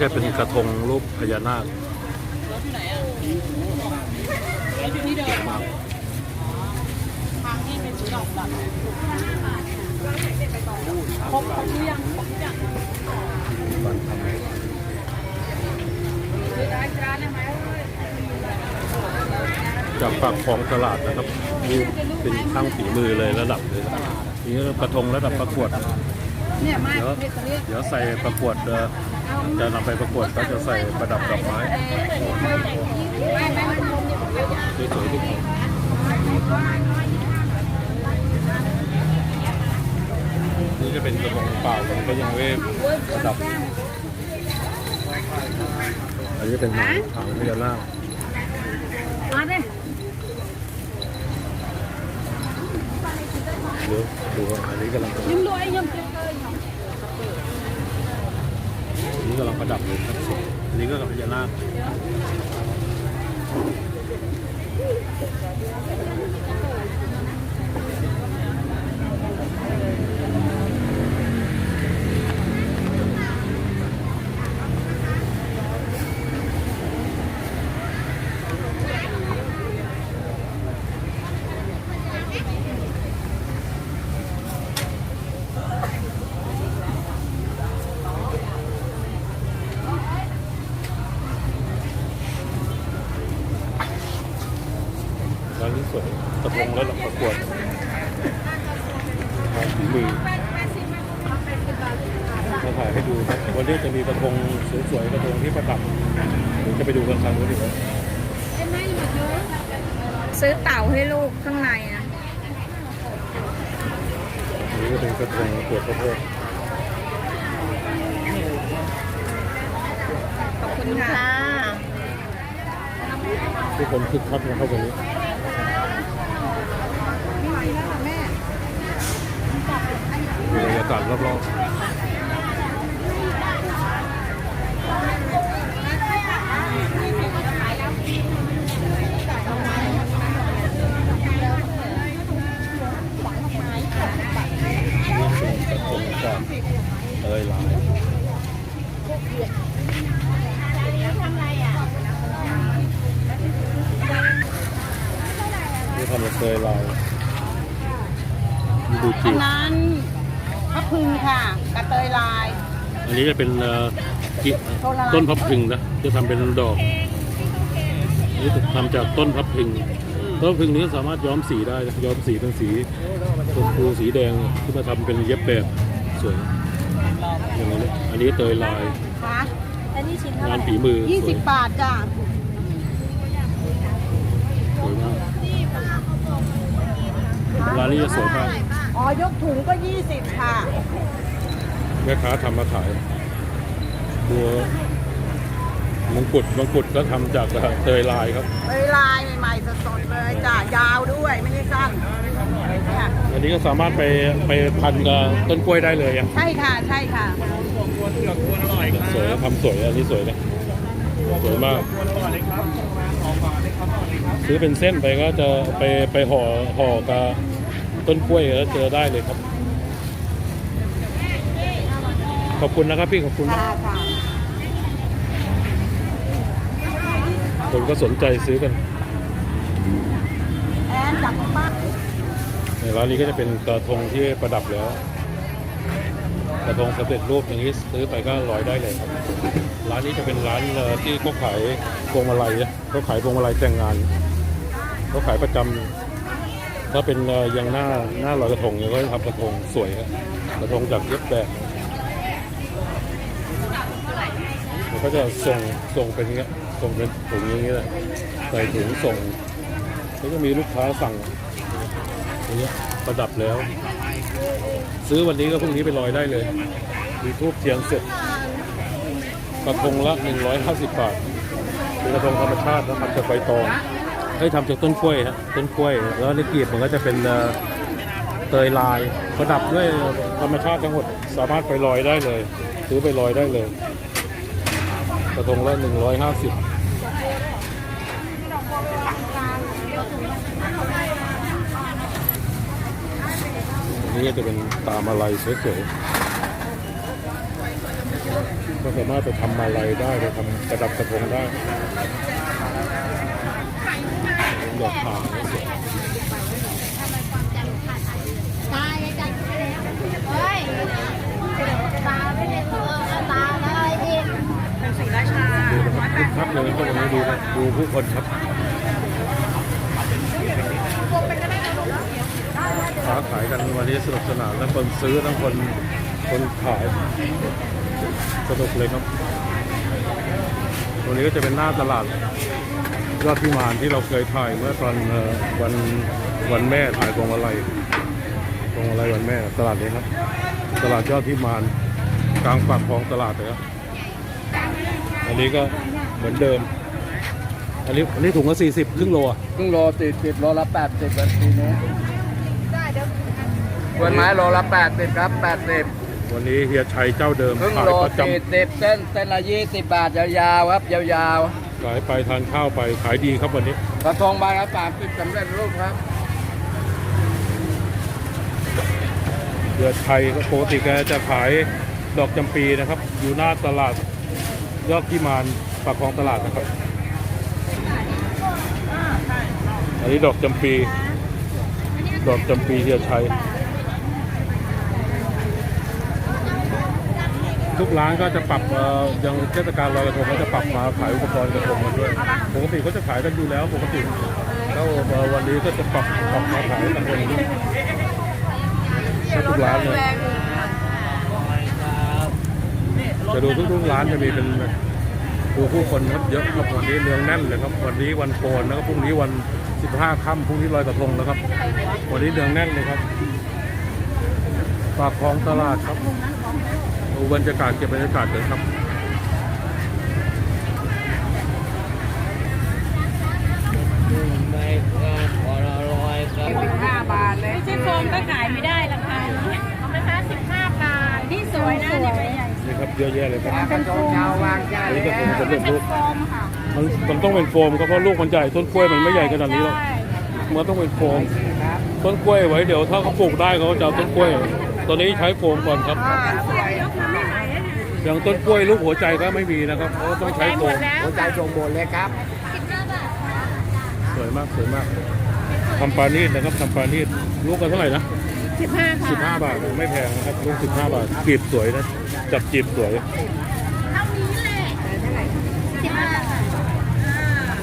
จะเป็นกระทงรูปพญานาคที่ไหนอะอยู่ที่เดิมมากทางที่เป็นดอกบัตรครบครบหรือยังครบหรือยังบ้านทำร้านร้านได้ไหมจากปากคลองตลาดนะครับนี่เป็นช่างฝีมือเลยระดับเลยนะนี่ก็กระทงระดับประกวด เนี่ยมาเดี๋ยวเรียกเดี๋ยวใส่ประกวดเอ่อจะนำไปประกวดก็จะใส่ประดับดอกไม้ไม่ไม่ไม่รวมเนี่ยสวยๆทุกคนนี่จะเป็นกระทงเปล่ามันก็ยังเวฟประดับ อันนี้เป็นหางหางพญานาคมาเนี่ยเดี๋ยวดูว่าอันนี้กำลังยิ้มด้วยยิ้มเกยอันนี้ กำลังประดับเลยครับอันนี้ก็กับพญานาค นนี้สวยกระทงแล้วหลับประกวดงานฝีมือมาถ่ายให้ดูครับวันนี้จะมีกระทงสวยๆกระทงที่ประดับเดี๋ยวจะไปดูกันครั้งนู้นดีกว่าซื้อเต่าให้ลูกข้างในนะอันนี้ก็เป็นกระทงเกลือข้าวโพดขอบคุณค่ะทุกคนคึกคักนะครับวันนี้ ดูบรรยากาศรอบๆนี่เป็นกระทงจากเอยลายนี่ทำจากเอยลายนี่ดูจี อันบนั้น พระพึงค่ะกระเตยลาย อันนี้จะเป็นเอ่อกิต้นพับพึงนะจะทำเป็นดอกอันนี้จะทำจากต้นพับพึงต้นพับพึงนี้สามารถย้อมสีได้นะย้อมสีเป็นสีชมพูสีแดงที่มาทำเป็นเย็บแบบสวยอย่างนี้นอันนี้เตยลายค่ะอันนี้ชิ้นเท่างานไหร่ฝีมือยี่สวสิยบบาทจ้ะสวยมากร้านนี้จะสวยมาก อ๋อยกถุงก็ยี่สิบค่ะ แม่ค้าทำมาขายตัวมงกุฎมงกุฎก็ทำจากเตยลายครับเตยลายใหม่ๆสดๆเลยจ้ะยาวด้วยไม่ได้สั้นค่ะอันนี้ก็สามารถไปไปพันกับต้นกล้วยได้เลยอะใช่ค่ะใช่ค่ะ สวยทำสวยอันนี้สวยนะสวยมาก ซื้อเป็นเส้นไปก็จะไปไปห่อห่อกับ ต้นกล้วยก็เจอได้เลยครับ ขอบคุณนะครับพี่ขอบคุณมากค่ะค่ะคนก็สนใจซื้อกันแอนจากบ้านในร้านนี้ก็จะเป็นกระทงที่ประดับแล้ว กระทงสำเร็จรูปอย่างนี้ซื้อไปก็ลอยได้เลยครับ ร้านนี้จะเป็นร้านเอ่อที่เขาขายพวงมาลัยนะเขาขายพวงมาลัยแต่งงานเขาขายประจำ ถ้าเป็นยังหน้าหน้าลอยกระทงเนี่ยก็จะทำกระทงสวยครับกระทงจากเย็บแบบแล้วก็จะส่งส่งเป็นอย่างเงี้ยส่งเป็นถุงอย่างเงี้ยใส่ถุงส่งแล้วก็มีลูกค้าสั่งอย่างเงี้ยประดับแล้ว ซื้อวันนี้ก็พรุ่งนี้ไปลอยได้เลย มีทูบเทียนเสร็จกระทงละ150บาทเป็นกระทงธรรมชาตินะทำจากใบตอง ให้ทำจากต้นกล้วยฮะต้นกล้วย แล้วในกีบมันก็จะเป็นเตยลายประดับด้วยธรรมชาติทั้งหมดสามารถไปลอยได้เลย ซื้อไปลอยได้เลย กระทงละ150อันนี้ก็จะเป็นตามอะไรสวยๆก็สามารถไปทำมาลัยได้ไปทำประดับกระทงได้ ดอกขาวตาจะจัดเฮ้ยตาไม่ได้เออตาแล้วไอ้ดิเป็นสีราชาดูนะครับคึกคักเลยครับวันนี้ดูนะดูผู้คนครับค้าขายกันวันนี้สนุกสนานทั้งคนซื้อทั้งคนคนขายสนุกเลยครับวันนี้ก็จะเป็นหน้าตลาด ยอดพิมานที่เราเคยถ่ายเมื่อตอนเอ่อวันวันแม่ถ่ายพวงมาลัยพวงมาลัยวันแม่ตลาดนี้ครับ ตลาดยอดพิมานกลางปากคลองตลาดเลยครับอันนี้ก็เหมือนเดิม อันนี้อันนี้ถุงละสี่สิบครึ่งโลอะครึ่งโลติดติดโลละแปดสิบนาทีนี้กล้วยไม้โลละแปดสิบครับแปดสิบวันนี้เฮียชัยเจ้าเดิมครึ่งขายโลประจติดสิบเส้นเส้นละยี่สิบบาทยาวๆครับยาวำ ขายไปทานข้าวไปขายดีครับวันนี้ๆกระทงใบละสามสิบสำเร็จรูปครับเฮียชัยก็ปกติแกจะขายดอกจำปีนะครับ อยู่หน้าตลาดยอดพิมานปากคลองตลาดนะครับ อันนี้ดอกจำปี ดอกจำปีเฮียชัย ทุกร้านก็จะปรับอย่างเทศกาลลอยกระทงก็จะปรับมาขายอุปกรณ์กระทงมาด้วยปกติเขาจะขายกันอยู่แล้วปกติแล้ววันนี้ก็จะปรับปรับมาขายกระทงด้วยทุกร้านเลยจะดูทุกๆร้านจะมีเป็นดูผู้คนครับเยอะครับวันนี้เนืองแน่นเลยครับ วันนี้วันโกนแล้วก็พรุ่งนี้วัน15ค่ำพรุ่งนี้ลอยกระทงแล้วครับ วันนี้เนืองแน่นเลยครับปากคลองตลาดครับ ดูบรรยากาศเก็บบรรยากาศเลยครับห้าบาทเลยไม่ใช่โฟมก็ขายไม่ได้ราคานี้เอาไหมคะสิบห้าบาทนี่สวยนะนี่ใบใหญ่นี่ครับเยอะแยะเลยครับกระทงชาววางใจอันนี้ก็คงสำเร็จรูปโฟมค่ะมันมันต้องเป็นโฟมครับเพราะลูกมันใหญ่ต้นกล้วยมันไม่ใหญ่ขนาดนี้หรอกใช่มันต้องเป็นโฟมต้นกล้วยไว้เดี๋ยวถ้าเขาปลูกได้เขาจะเอาต้นกล้วย ตอนนี้ใช้โฟมก่อนครับ อย่างต้นกล้วยลูกหัวใจก็ไม่มีนะครับเพราะต้องใช้โฟมหัวใจทรงโบนเลยครับ สวยมากสวยมากทำปลานีดนะครับทำปลานีดลูกกันเท่าไหร่นะสิบห้าค่ะสิบห้าบาทไม่แพงนะครับลูกสิบห้าบาทจีบสวยนะ จับจีบสวย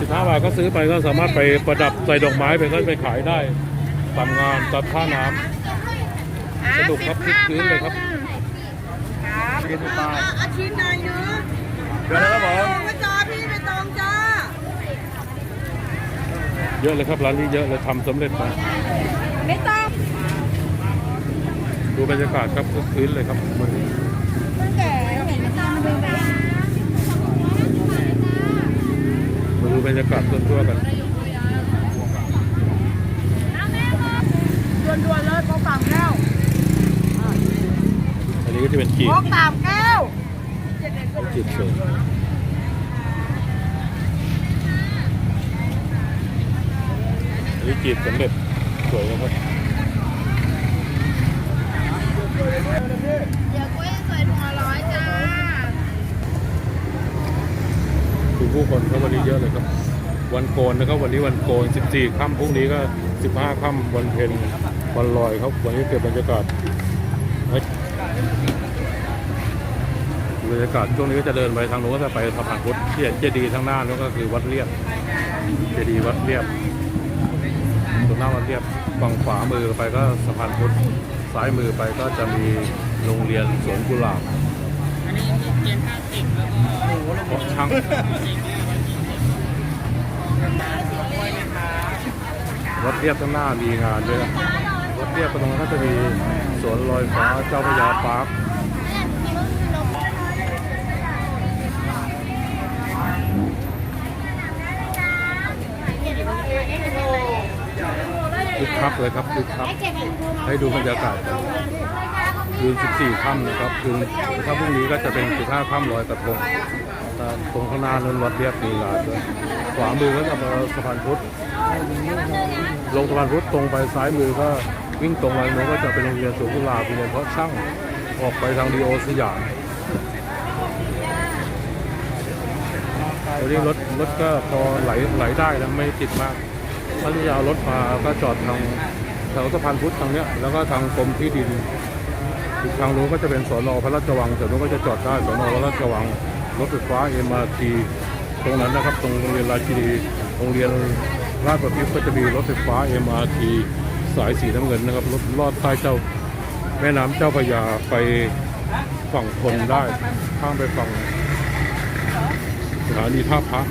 สิบห้าบาทก็ซื้อไปก็สามารถไปประดับใส่ดอกไม้ไปก็ไปขายได้ตามงานตัดท่าน้ำ สนุกครับคึกคืนเลยครับยี่สิบบาทอาชีพไหนเนื้อเดี๋ยวนะครับผมตรงไม่จ้าพี่ไม่ตรงจ้าเยอะเลยครับร้านนี้เยอะเลยทำสำเร็จมาไม่ต้องดูบรรยากาศครับคึกคืนเลยครับวันนี้ตั้งแต่เห็นไม่ต้องดูไปมาดูบรรยากาศทั่วๆกัน ด่วนๆเลยโป๊กสามแก้ว อันนี้ก็จะเป็นจีบโป๊กสามแก้วจีบสวยอันนี้จีบสำเร็จสวยนะครับเดี๋ยวกล้วยสวยถุงละร้อยจ้าดูผู้คนเขาวันนี้เยอะเลยครับ วันโกนนะครับวันนี้วันโกน 14ค่ำพรุ่งนี้ก็ 15ค่ำวันเพ็ญวันลอยครับ วันนี้เก็บบรรยากาศให้ บรรยากาศช่วงนี้ก็จะเดินไปทางโน้นก็จะไปสะพานพุทธที่เห็นเจดีย์ทางหน้านั่นก็คือวัดเรียบเจดีย์วัดเรียบตรงหน้าวัดเรียบฝั่งขวามือไปก็สะพานพุทธซ้ายมือไปก็จะมีโรงเรียนสวนกุหลาบอันนี้เพาะช่างรถเทียบข้างหน้ามีงานด้วยนะรถเทียบตรงนั้นก็จะมีสวนลอยฟ้าเจ้าพระยาปาร์ค คึกคักเลยครับคึกคักให้ดูบรรยากาศคืน14ค่ำนะครับคืนถ้าพรุ่งนี้ก็จะเป็น15ค่ำลอยกระทงตรงข้างหน้านั้นวัดเรียบมีงาด้วยขวามือก็จะเป็นสะพานพุทธลงสะพานพุทธตรงไปซ้ายมือก็วิ่งตรงไปโน้นก็จะเป็นโรงเรียนสวนกุหลาบโรงเรียนเพาะช่างออกไปทางดีโอสยามตัวนี้รถรถก็พอไหลไหลได้แล้วไม่ติดมาก ถ้าที่จะเอารถมาก็จอดทางแถวสะพานพุทธทางเนี้ยแล้วก็ทางกรมที่ดินอีกทางนู้นก็จะเป็นสอนอพระราชวังแต่นู้นก็จะจอดได้สอนอพระราชวังรถไฟฟ้า MRT ตรงนั้นนะครับตรงโรงเรียนราชินีโรงเรียนราชประพิตก็จะมีรถไฟฟ้า MRT สายสีน้ำเงินนะครับรถลอดใต้เจ้าแม่น้ำเจ้าพระยาไปฝั่งทนได้ ข้ามไปฝั่งสถานีท่าพระ